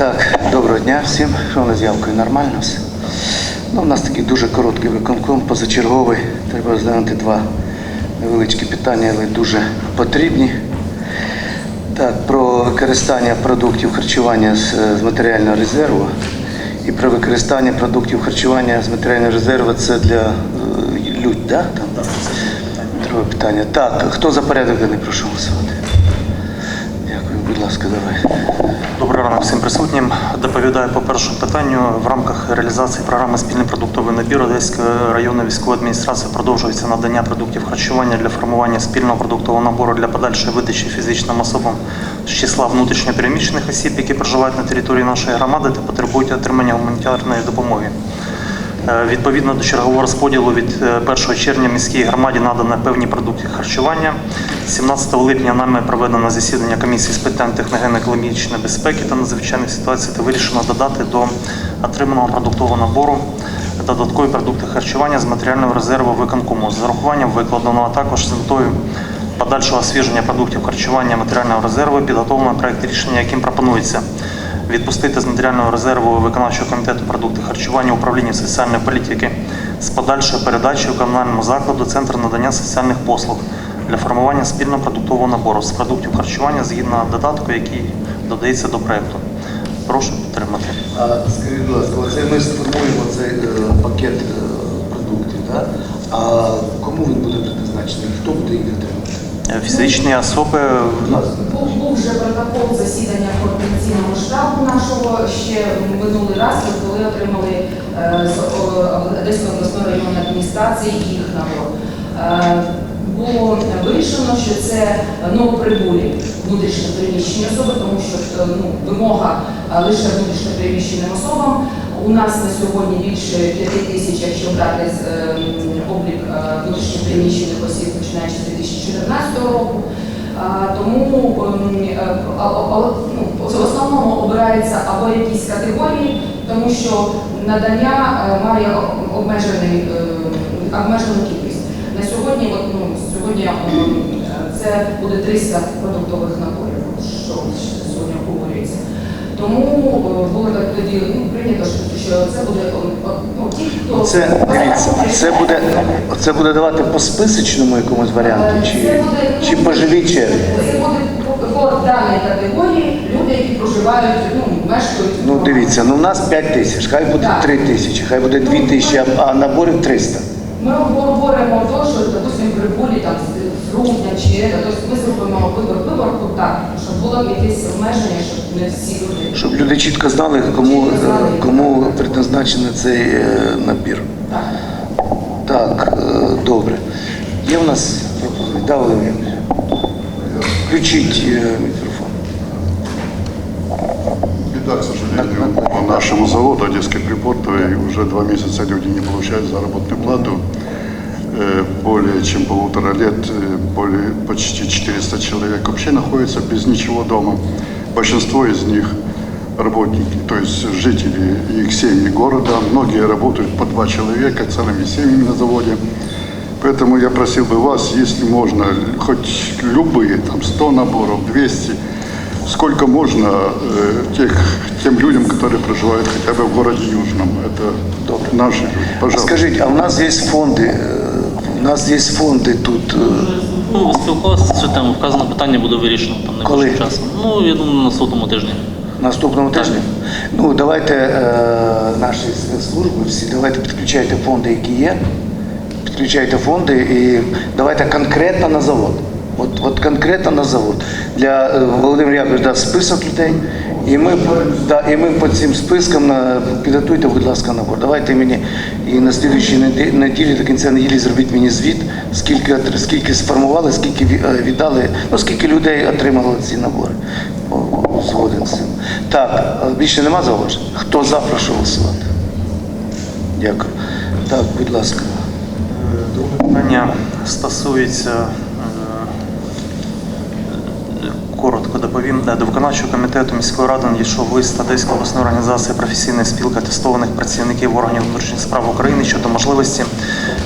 Так, доброго дня всім. Що у нас з явкою? Нормально все? Ну, у нас такий дуже короткий виконком, позачерговий. Треба розглянути два невеличкі питання, але дуже потрібні. Так, про використання продуктів харчування з, матеріального резерву і про використання продуктів харчування з матеріального резерву це для е, людь, да? Там? Друге питання. Так, хто за порядок денний прошу голосувати? Будь ласка, давай. Добрий ранок всім присутнім. Доповідаю по першому питанню. В рамках реалізації програми Спільний продуктовий набір Одеської районної військової адміністрації продовжується надання продуктів харчування для формування спільного продуктового набору для подальшої видачі фізичним особам з числа внутрішньо переміщених осіб, які проживають на території нашої громади та потребують отримання гуманітарної допомоги. Е, Відповідно до чергового розподілу від е, 1 червня міській громаді надано певні продукти харчування. 17 липня нами проведено засідання комісії з питань техногенно-екологічної безпеки та надзвичайних ситуацій та вирішено додати до отриманого продуктового набору додаткові продукти харчування з матеріального резерву виконкому з урахуванням викладеного, також з метою подальшого освіження продуктів харчування матеріального резерву підготовлено проект рішення, яким пропонується відпустити з матеріального резерву виконавчого комітету продукти харчування управління соціальної політики з подальшою передачею комунальному закладу Центр надання соціальних послуг для формування спільного продуктового набору з продуктів харчування згідно додатку, який додається до проекту. Прошу підтримати. А скажіть, будь ласка, оце ми сформуємо цей е, пакет е, продуктів, да? а кому він буде предназначений? Хто буде їх отримати? Е, Фізичні особи Був, був вже протокол засідання координаційного штабу нашого ще минулий раз, коли отримали е, з Одеської обласної районної адміністрації їх набор. Е, Було вирішено, що це новоприбулі внутрішньо переміщені особи, тому що е, ну, вимога е, лише внутрішньо переміщеним особам. У нас на сьогодні більше 5 тисяч, якщо брати з, е, облік е, внутрішньо осіб, починаючи з 2014 року. Тому ем, е, ну, в основному обираються або якісь категорії, тому що надання е, має обмежений, обмежену кількість. На сьогодні, от, ну, сьогодні ем, це буде 300 продуктових наборів, що сьогодні обговорюється. Тому е, було так тоді ну, прийнято, що- це буде е, е, ну, ті, хто Це дивіться, це буде, це буде давати по списочному якомусь варіанту, Е, чи, це буде, чи по живій черзі? Це буде по, по даній категорії люди, які проживають, ну, мешкають. Ну дивіться, ну у нас 5 тисяч, хай буде Так. 3 тисячі, хай буде 2 тисячі, а- наборів 300. Ми говоримо то, що, допустимо, прибулі там з грудня чи е, тобто ми зробимо вибор виборку так, було якесь обмеження, щоб не всі люди. Щоб люди чітко знали, кому, е, кому предназначений цей е, набір. Так. Так, е, добре. Є в нас? Да, Ігорович? Включіть е, мікрофон. Беда, к сожалению, по нашему заводу Одесской припортовой уже два месяца люди не получают заработную плату. Э, Более чем полутора лет, э, более почти 400 человек вообще находятся без ничего дома. Большинство из них работники, то есть жители и их семьи города. Многие работают по два человека целыми семьями на заводе. Поэтому я просил бы вас, если можно, хоть любые, там 100 наборов, 200, сколько можно э, тех, тем людям, которые проживают хотя бы в городе Южном. Это наши люди. Пожалуйста. Скажіть, а в нас є фонди, в нас є фонди тут. е, Ну, спілкувалися з цю тему. Вказане питання буде вирішено там Коли? найближчим часом. Ну, я думаю, на наступному тижні. Наступного тижня? Ну, давайте е, наші служби всі, давайте підключайте фонди, які є. Підключайте фонди і давайте конкретно на завод. От, от конкретно на завод. Для е, Володимир Яковлевич дасть список людей, і ми, да, і ми по цим спискам на, підготуйте, будь ласка, набор. Давайте мені і на слідуючій неде- неділі, до кінця неділі зробіть мені звіт, скільки, скільки сформували, скільки е, віддали, ну скільки людей отримали ці набори. Згоден з цим. Так, е, більше нема зауважень? Хто за, прошу голосувати. Дякую. Так, будь ласка. Друге питання стосується, е, коротко доповім, до виконавчого комітету міської ради надійшов лист Одеської обласної організації професійної спілки атестованих працівників органів внутрішніх справ України щодо можливості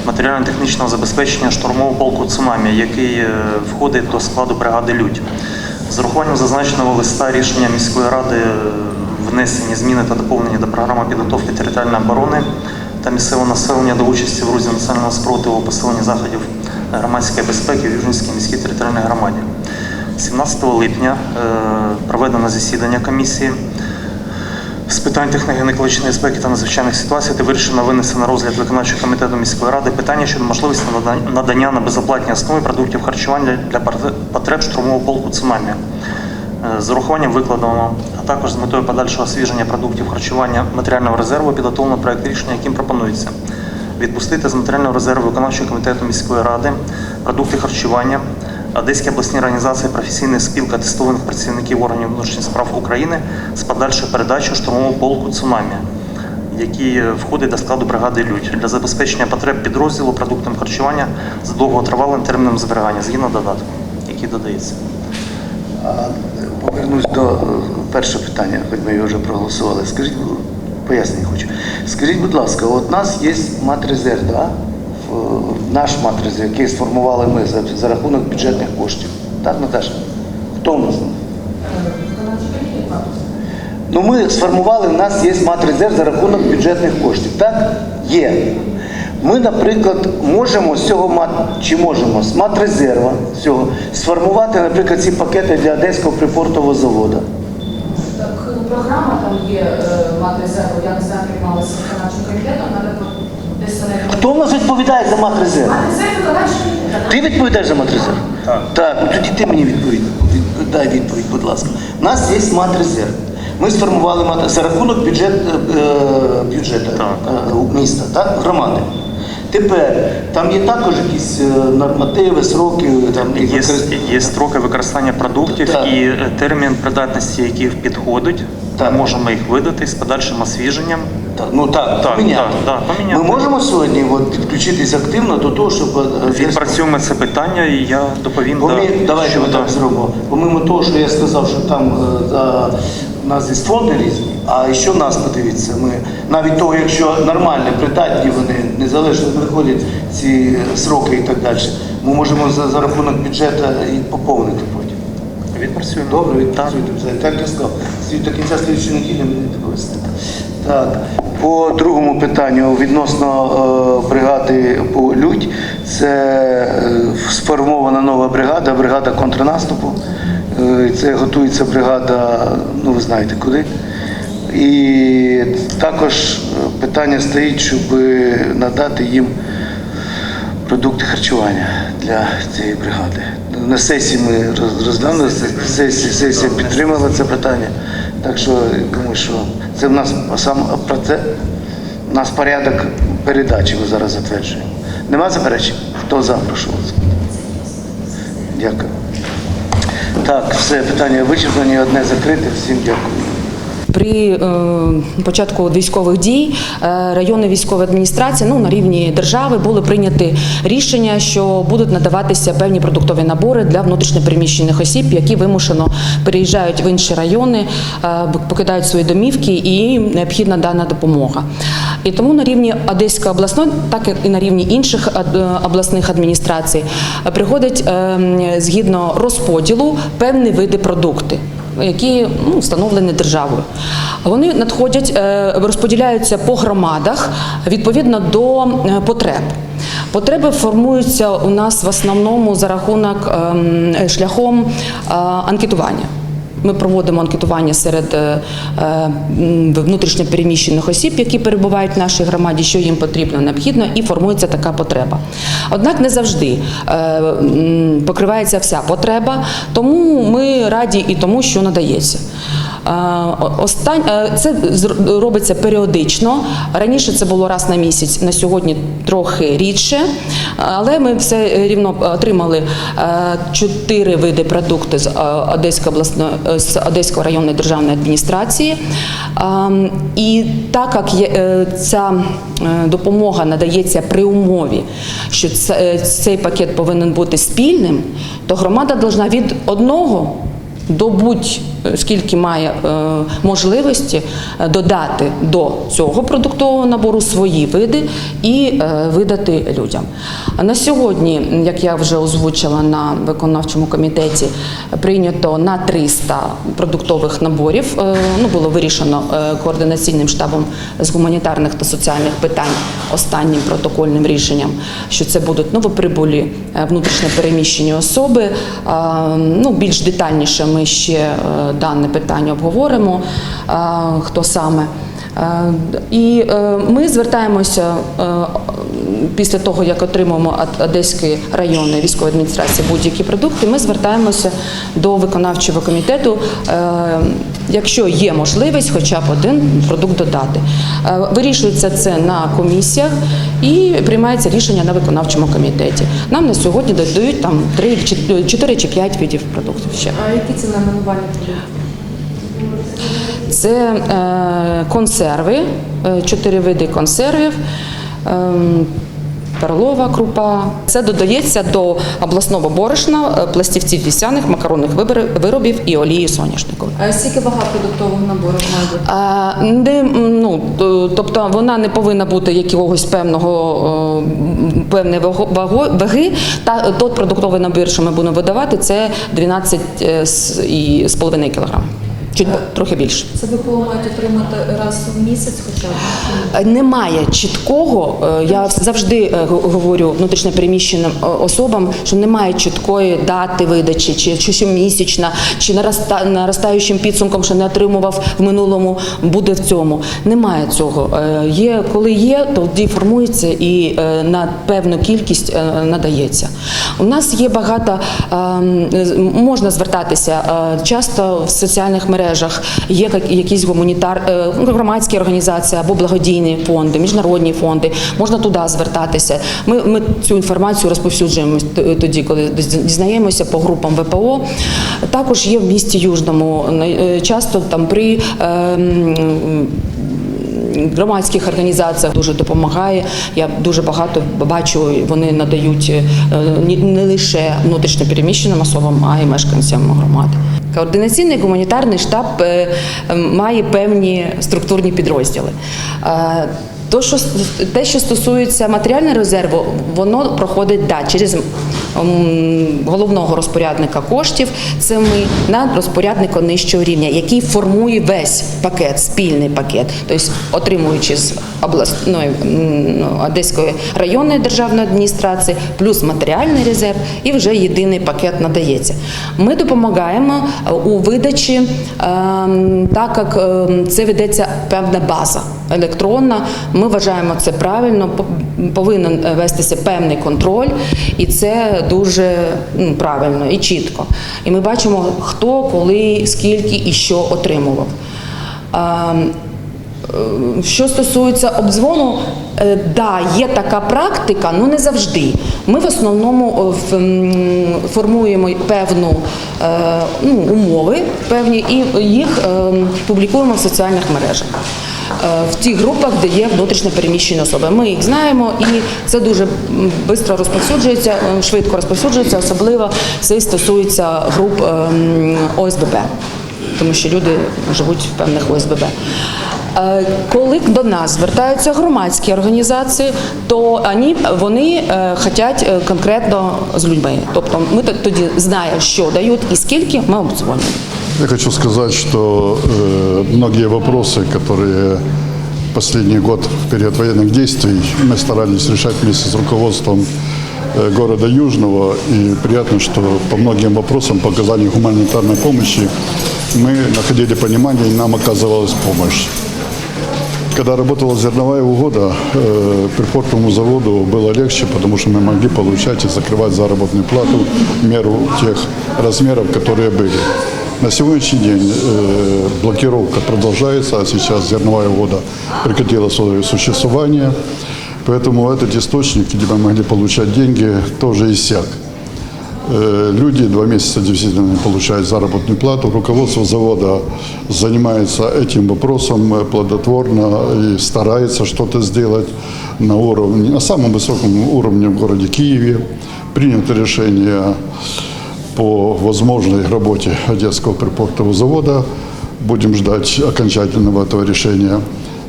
матеріально-технічного забезпечення штурмового полку «Цунамі», який е, входить до складу бригади «Людь». З урахуванням зазначеного листа рішення міської ради е, внесені зміни та доповнення до програми підготовки територіальної оборони та місцевого населення до участі в розі національного спротиву посиленні заходів громадської безпеки в Южнівській міській територіальній громаді. 17 липня е, проведено засідання комісії з питань техногенно-екологічної безпеки та надзвичайних ситуацій та вирішено винести на розгляд виконавчого комітету міської ради питання щодо можливості надання на безоплатній основі продуктів харчування для потреб штурмового полку цунамі. Е, З урахуванням викладеного, а також з метою подальшого освіження продуктів харчування матеріального резерву підготовлено проект рішення, яким пропонується відпустити з матеріального резерву виконавчого комітету міської ради продукти харчування Одеській обласній організації професійних спілка тестованих працівників органів внутрішніх справ України з подальшою передачею штурмового полку цунамі, який входить до складу бригади Людь для забезпечення потреб підрозділу продуктами харчування з довготривалим терміном зберігання згідно додатку, який додається. Повернусь до е, першого питання, хоч ми його вже проголосували. Скажіть, пояснення хочу. Скажіть, будь ласка, от у нас є матрезерв, да? В- наш матрезерв, який сформували ми за, за рахунок бюджетних коштів. Так, Наташа? Хто у нас? Ну, ми сформували, в нас є матрезерв за рахунок бюджетних коштів. Так? Є. Ми, наприклад, можемо з цього чи можемо з матрезерва цього сформувати, наприклад, ці пакети для Одеського припортового заводу. Так, ну, програма там є е, я не знаю, приймалася виконавчим комітетом, треба. Хто в нас відповідає за матрезерв? Ти відповідаєш за матрезерв? Так. Так, ну тоді ти мені відповідь. Дай відповідь, будь ласка. У нас є матрезерв. Ми сформували мат... за рахунок бюджет, е, е, бюджету е, міста, так? громади. Тепер там є також якісь нормативи, сроки, там і Є, є строки використання продуктів Так. і термін придатності, яких підходить. Так. Можемо їх видати з подальшим освіженням. Так, ну так, Так, поміняти. так, так, поміняти. Ми можемо сьогодні от, підключитись активно до того, щоб е, Відпрацюємо це питання, і я доповім. Помі... да, Давайте ми так зробимо. Помимо того, що я сказав, що там е, у нас є фонди різні, а ще в нас подивіться, ми навіть того, якщо нормальні, придатні вони незалежно виходять ці сроки і так далі, ми можемо за, за рахунок бюджету і поповнити потім. Відпрацюємо. Добре, відпрацюйте це. Так я сказав. До кінця слідчої неділі мені довести. Так. По другому питанню відносно е, бригади по Людь, це е, сформована нова бригада, бригада контрнаступу. Е, це готується бригада, ну ви знаєте куди. І також е, питання стоїть, щоб надати їм продукти харчування для цієї бригади. На сесії ми роз- розглянули, сесія, сесія підтримала це питання. Так що думаю, що це в нас сам про це в нас порядок передачі ми зараз затверджуємо. Нема заперечень? Хто за. Дякую. Так, все питання вичерпані, одне закрите. Всім дякую. При е, початку військових дій е, військова адміністрація ну, на рівні держави були прийняті рішення, що будуть надаватися певні продуктові набори для внутрішньопереміщених осіб, які вимушено переїжджають в інші райони, е, покидають свої домівки і необхідна дана допомога. І тому на рівні Одеської обласної, так і на рівні інших е, обласних адміністрацій е, приходять е, згідно розподілу певні види продукти які ну, встановлені державою. Вони надходять, розподіляються по громадах відповідно до потреб. Потреби формуються у нас в основному за рахунок ем, шляхом анкетування. Ми проводимо анкетування серед е, е, внутрішньопереміщених осіб, які перебувають в нашій громаді, що їм потрібно, необхідно, і формується така потреба. Однак не завжди е, покривається вся потреба, тому ми раді і тому, що надається. Е, Це робиться періодично. Раніше це було раз на місяць, на сьогодні трохи рідше. Але ми все рівно отримали е, чотири види продукту з е, Одеської обласної з Одеської районної державної адміністрації. І так як ця допомога надається при умові, що це- цей пакет повинен бути спільним, то громада повинна від одного до будь скільки має е, можливості е, додати до цього продуктового набору свої види і е, видати людям. На сьогодні, як я вже озвучила на виконавчому комітеті, прийнято на 300 продуктових наборів. Ну, було вирішено координаційним штабом з гуманітарних та соціальних питань останнім протокольним рішенням, що це будуть новоприбулі е, внутрішньо переміщені особи. Ну, більш детальніше ми ще дане питання обговоримо, хто саме. Е, І е, ми звертаємося е, після того, як отримаємо від Одеської районної військової адміністрації будь-які продукти, ми звертаємося до виконавчого комітету, е, якщо є можливість, хоча б один продукт додати. Е, Вирішується це на комісіях і приймається рішення на виконавчому комітеті. Нам на сьогодні додають там 3, 4 чи 5 видів продуктів ще. А які це найменування продуктів? Це е, консерви, е, чотири види консервів. Перлова крупа. Це додається до обласного борошна, е, пластівців вісяних, макаронних виробів і олії соняшникової. А скільки вага продуктового набору має бути? Не, ну, тобто вона не повинна бути якогось певного е, певної ваги. Та тот продуктовий набір, що ми будемо видавати, це 12 е, Чуть трохи більше. Це ВПО мають отримати раз в місяць хоча б? Немає чіткого, е, я завжди е, говорю внутрішньопереміщеним е, особам, що немає чіткої дати видачі, чи, чи щомісячна, чи нароста, наростаючим підсумком, що не отримував в минулому, буде в цьому. Немає цього. Є, коли є, тоді формується і на певну кількість надається. У нас є багато, можна звертатися часто в соціальних мережах є як- якісь гуманітар, е, ну, громадські організації або благодійні фонди, міжнародні фонди. Можна туди звертатися. Ми, ми цю інформацію розповсюджуємо тоді, коли дізнаємося по групам ВПО. Також є в місті Южному е, часто там при ем, громадських організаціях дуже допомагає. Я дуже багато бачу, вони надають е, не лише внутрішньо переміщеним особам, а й мешканцям громади. Координаційний гуманітарний штаб е, е, має певні структурні підрозділи. То, що те, що стосується матеріального резерву, воно проходить да, через головного розпорядника коштів. Це ми на розпорядника нижчого рівня, який формує весь пакет, спільний пакет, тобто отримуючи з обласної ну, Одеської районної державної адміністрації, плюс матеріальний резерв, і вже єдиний пакет надається. Ми допомагаємо е, у видачі, ем, так як ем, це ведеться певна база електронна. Ми вважаємо це правильно. Повинен е, вестися певний контроль, і це дуже ну, правильно і чітко. І ми бачимо, хто, коли, скільки і що отримував. Е, Що стосується обдзвону, е, да, є така практика, але не завжди. Ми в основному формуємо певну е, ну, умови певні і їх публікуємо в соціальних мережах. Е, В тих групах, де є внутрішньо переміщені особи. Ми їх знаємо, і це дуже швидко розповсюджується, е, швидко розповсюджується, особливо це стосується груп ем, ОСББ тому що люди живуть в певних ОСББ. Е, Коли до нас звертаються громадські організації, то вони, вони е, хочуть е, конкретно з людьми. Тобто ми тоді знаємо, що дають і скільки, ми обдзвонюємо. Я хочу сказать, что э, многие вопросы, которые последний год в период военных действий мы старались решать вместе с руководством э, города Южного. И приятно, что по многим вопросам по оказанию гуманитарной помощи мы находили понимание и нам оказывалась помощь. Когда работала зерновая угода, э, при портовому заводу было легче, потому что мы могли получать и закрывать заработную плату в меру тех размеров, которые были. На сегодняшний день э, блокировка продолжается, а сейчас зерновая угода прекратила свое существование. Поэтому этот источник, где мы могли получать деньги, тоже иссяк. Э, Люди два месяца действительно не получают заработную плату. Руководство завода занимается этим вопросом э, плодотворно и старается что-то сделать на уровне, на самом высоком уровне в городе Киеве. Принято решение по возможной работе Одесского припортового завода. Будем ждать окончательного этого решения.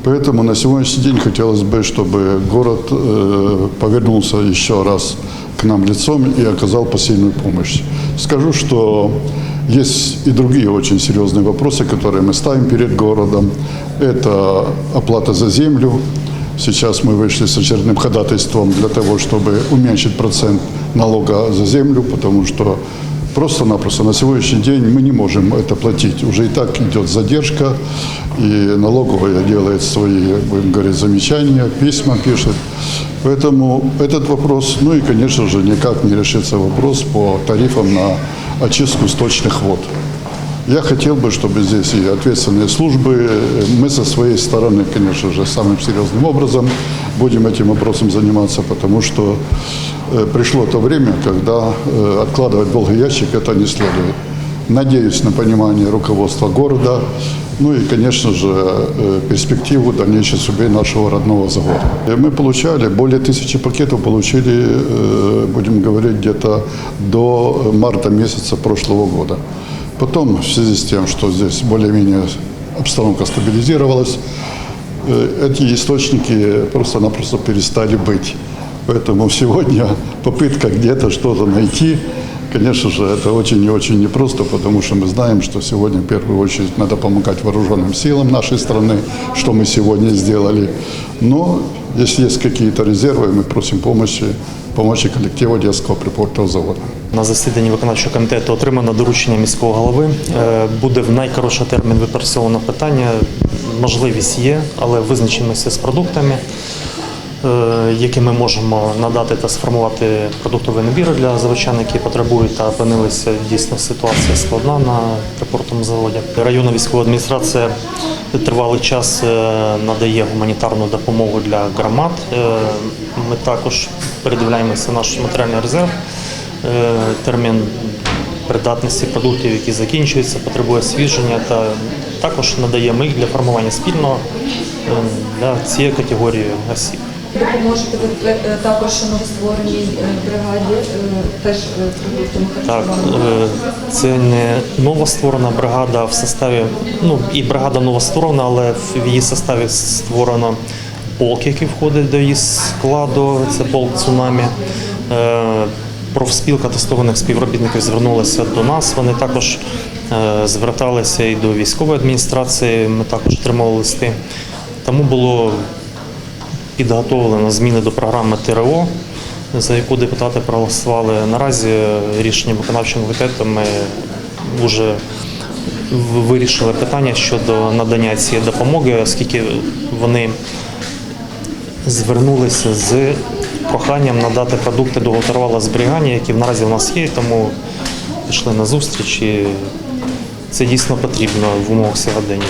Поэтому на сегодняшний день хотелось бы, чтобы город э, повернулся еще раз к нам лицом и оказал посильную помощь. Скажу, что есть и другие очень серьезные вопросы, которые мы ставим перед городом. Это оплата за землю, Сейчас мы вышли с очередным ходатайством для того, чтобы уменьшить процент налога за землю, потому что просто-напросто на сегодняшний день мы не можем это платить. Уже и так идет задержка, и налоговая делает свои, будем говорить, замечания, письма пишет. Поэтому этот вопрос, ну и, конечно же, никак не решится вопрос по тарифам на очистку сточных вод. Я хотел бы, чтобы здесь и ответственные службы, мы со своей стороны, конечно же, самым серьезным образом будем этим вопросом заниматься, потому что пришло то время, когда э, откладывать долгий ящик это не следует. Надеюсь на понимание руководства города, ну и, конечно же, э, перспективу дальнейшей судьбы нашего родного завода. Мы получали, более тысячи пакетов получили, э, будем говорить, где-то до марта месяца прошлого года. Потом, в связи с тем, что здесь более-менее обстановка стабилизировалась, э, эти источники просто-напросто перестали быть. Поэтому сегодня попытка где-то что-то найти, конечно же, это очень и очень непросто, потому что мы знаем, что сегодня в первую очередь надо помогать вооруженным силам нашей страны, что мы сегодня сделали. Но если есть какие-то резервы, мы просим помощи, помощи коллективу Одесского припортового завода. На засіданні виконавчого комітету отримано доручення міського голови. Е, Буде в найкоротший термін випрацьовано питання. Можливість є, але визначимося з продуктами, е, які ми можемо надати та сформувати продуктові набіри для заводчан, які потребують та опинилися дійсно ситуація складна на припортовому заводі. Районна військова адміністрація тривалий час е, надає гуманітарну допомогу для громад. Е, Ми також передивляємося наш матеріальний резерв. Е, термін придатності продуктів, які закінчуються, потребує освіження, та також надаємо їх для формування спільного е, для цієї категорії осіб. Допоможете ви е, також новоствореній е, бригаді е, теж продуктами Так, харчування? е, це не нова створена бригада в составі, ну і бригада нова створена, але в її составі створено полк, який входить до її складу. Це полк цунамі. Профспілка тестованих співробітників звернулася до нас. Вони також зверталися і до військової адміністрації. Ми також отримали листи. Тому було підготовлено зміни до програми ТРО, за яку депутати проголосували. Наразі рішенням виконавчого комітету ми вже вирішили питання щодо надання цієї допомоги, оскільки вони звернулися з проханням надати продукти довготривалого зберігання, які наразі в нас є, тому пішли на зустріч і це дійсно потрібно в умовах сьогодення.